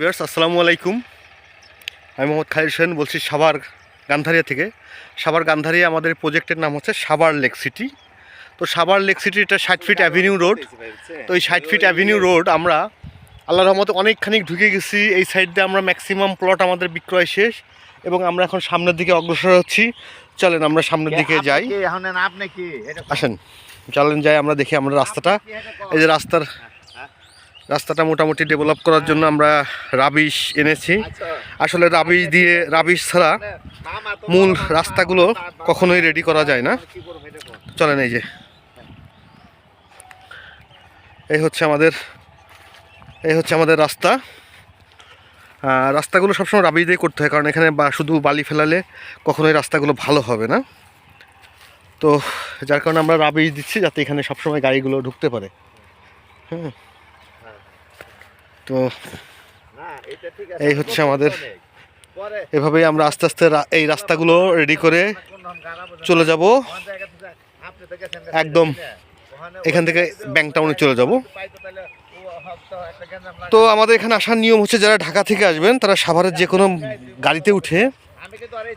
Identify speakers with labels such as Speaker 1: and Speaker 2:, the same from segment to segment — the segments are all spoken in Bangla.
Speaker 1: ভিউয়ার্স আসসালামু আলাইকুম। আমি মোহাম্মদ খালিদ হোসেন বলছি সাভার গান্ধারিয়া থেকে। সাভার গান্ধারিয়া আমাদের প্রজেক্টের নাম হচ্ছে সাভার লেক সিটি। তো সাভার লেক সিটি এটা ষাট ফিট অ্যাভিনিউ রোড। তো এই ষাট ফিট অ্যাভিনিউ রোড আমরা আল্লাহ রহমতে অনেকখানি ঢুকে গেছি। এই সাইড দিয়ে আমরা ম্যাক্সিমাম প্লট আমাদের বিক্রয় শেষ এবং আমরা এখন সামনের দিকে অগ্রসর হচ্ছি। চলেন আমরা সামনের দিকে যাই।
Speaker 2: এখন আপনি কি?
Speaker 1: আসেন। চলেন যাই আমরা দেখি আমরা রাস্তাটা। এই যে রাস্তার রাস্তাটা মোটামুটি ডেভেলপ করার জন্য আমরা রাবিশ এনেছি।
Speaker 2: আচ্ছা,
Speaker 1: আসলে রাবিশ দিয়ে রাবিশ ছাড়া মূল রাস্তাগুলো কখনোই রেডি করা যায় না। চলেন এই যে। এই হচ্ছে আমাদের এই হচ্ছে আমাদের রাস্তা। রাস্তাগুলো সবসময় রাবিশ দিয়ে করতে হয় কারণ এখানে বা শুধু বালি ফেলালে কখনোই রাস্তাগুলো ভালো হবে না। তো যার কারণে আমরা রাবিশ দিচ্ছি যাতে এখানে সবসময় গাড়িগুলো ঢুকতে পারে। হুম। তো এই হচ্ছে আমাদের এভাবেই আমরা আস্তে আস্তে এই রাস্তাগুলো রেডি করে চলে যাব। একদম এখান থেকে ব্যাংক টাউনে চলে যাব। তো আমাদের এখানে আসার নিয়ম হচ্ছে যারা ঢাকা থেকে আসবেন তারা সাভারের যে কোনো গাড়িতে উঠে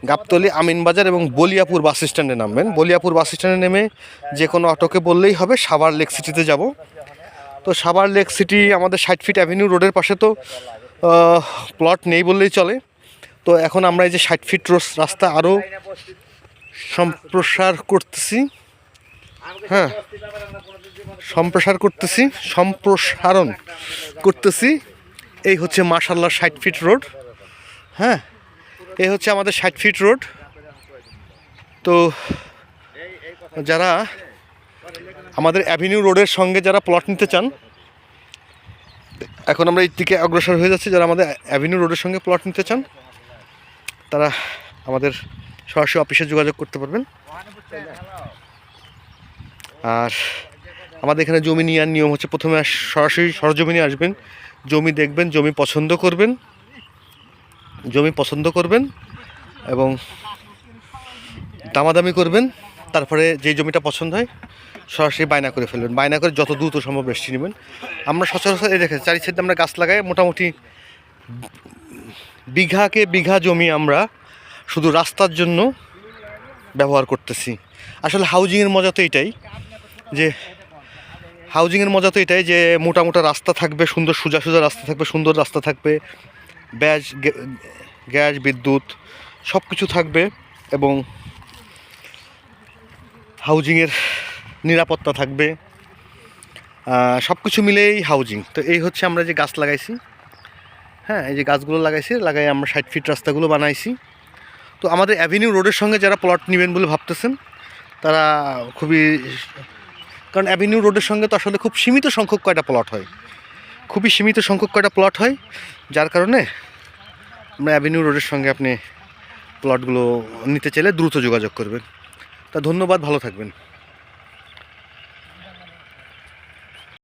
Speaker 1: গাবতলি আমিনবাজার এবং বলিয়াপুর বাস স্ট্যান্ডে নামবেন। বলিয়াপুর বাস স্ট্যান্ডে নেমে যে কোনো অটোকে বললেই হবে সাভার লেক সিটিতে যাব। তো সাবার লেক সিটি আমাদের ষাট ফিট অ্যাভিনিউ রোডের পাশে তো প্লট নেই বললেই চলে। তো এখন আমরা এই যে ষাট ফিট রাস্তা আরও সম্প্রসার করতেছি। হ্যাঁ। সম্প্রসার করতেছি, সম্প্রসারণ করতেছি। এই হচ্ছে মার্শাল্লাহ ষাট ফিট রোড। হ্যাঁ এই হচ্ছে আমাদের ষাট ফিট রোড। তো যারা আমাদের অ্যাভিনিউ রোডের সঙ্গে যারা প্লট নিতে চান, এখন আমরা এই দিকে অগ্রসর হয়ে যাচ্ছি। যারা আমাদের অ্যাভিনিউ রোডের সঙ্গে প্লট নিতে চান, তারা আমাদের সরাসরি অফিসে যোগাযোগ করতে পারবেন। আর আমাদের এখানে জমি নেওয়ার নিয়ম হচ্ছে প্রথমে সরাসরি সরজমিনে আসবেন। জমি দেখবেন, জমি পছন্দ করবেন, জমি পছন্দ করবেন এবং দামাদামি করবেন। তারপরে যে জমিটা পছন্দ হয়, সরাসরি বায়না করে ফেলবেন। বায়না করে যত দ্রুত সম্ভব রেস্টি নেবেন। আমরা সচরাচর এই দেখেছি চারি সাইডে আমরা গাছ লাগাই, মোটামুটি বিঘাকে বিঘা জমি আমরা শুধু রাস্তার জন্য ব্যবহার করতেছি। আসলে হাউজিংয়ের মজা তো এটাই যে হাউজিংয়ের মজা তো এটাই যে মোটা মোটা রাস্তা থাকবে, সুন্দর সোজা সোজা রাস্তা থাকবে, সুন্দর রাস্তা থাকবে, ব্যাস গ্যাস, বিদ্যুৎ সব কিছু থাকবে এবং হাউজিংয়ের নিরাপত্তা থাকবে। সব কিছু মিলেই হাউজিং। তো এই হচ্ছে আমরা যে গাছ লাগাইছি। হ্যাঁ এই যে গাছগুলো লাগাইছি, লাগাই আমরা ষাট ফিট রাস্তাগুলো বানাইছি। তো আমাদের অ্যাভিনিউ রোডের সঙ্গে যারা প্লট নেবেন বলে ভাবতেছেন, তারা খুবই কারণ অ্যাভিনিউ রোডের সঙ্গে তো আসলে খুব সীমিত সংখ্যক কয়টা প্লট হয়। খুবই সীমিত সংখ্যক কয়টা প্লট হয়, যার কারণে আমরা অ্যাভিনিউ রোডের সঙ্গে আপনি প্লটগুলো নিতে চাইলে দ্রুত যোগাযোগ করবেন। তা ধন্যবাদ ভালো থাকবেন।